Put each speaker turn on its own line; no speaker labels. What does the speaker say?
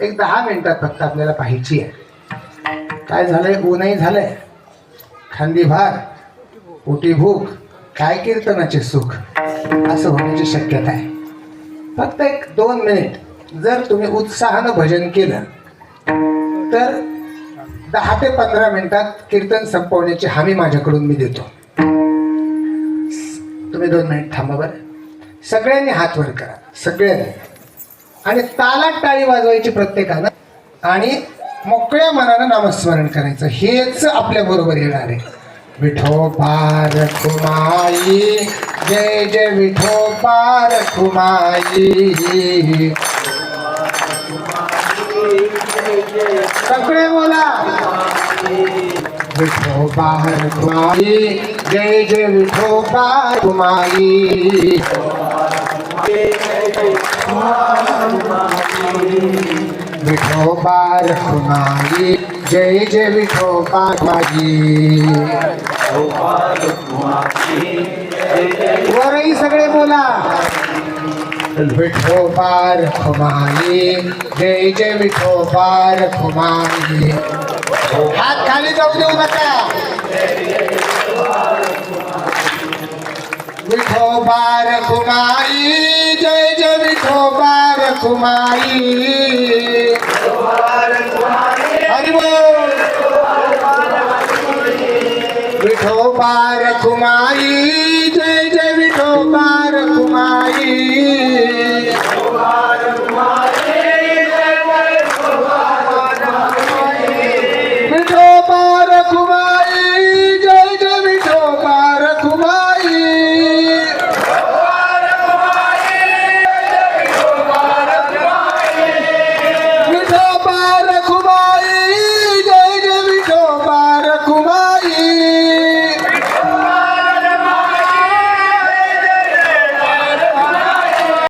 एक दहा मिनिटात फक्त आपल्याला पाहायची आहे. काय झालंय? ऊनही झालंय. खांदी भार उटी भूक काय कीर्तनाचे सुख असं होण्याची शक्यता आहे. फक्त एक दोन मिनिट. जर तुम्ही उत्साहानं भजन केलं तर दहा ते पंधरा मिनिटात कीर्तन संपवण्याची हमी माझ्याकडून मी देतो. तुम्ही दोन मिनिट थांबा बरं. सगळ्यांनी हात वर करा. सगळ्यांनी. आणि तालात टाळी वाजवायची प्रत्येकानं आणि मोकळ्या मनानं नामस्मरण करायचं. हेच आपल्या बरोबर येणार आहे. विठो पार कुमाई जय जय विठो पार कुमाई सगळे बोला. विठो पार कुमाई जय जय विठो पार कुमाई विठोबार रखुमाई जय जय विठोबा कुमाई वरही सगळे बोला। विठोबार रखुमाई जय जय विठोबार रखुमाई हात खाली जाऊ देऊ नका। विठोबार रखुमाई जय குமாரி விட்டோ பார குமாரி ஜெய் ஜெய் விட்டோ பார குமாரி விட்டோ பார குமாரி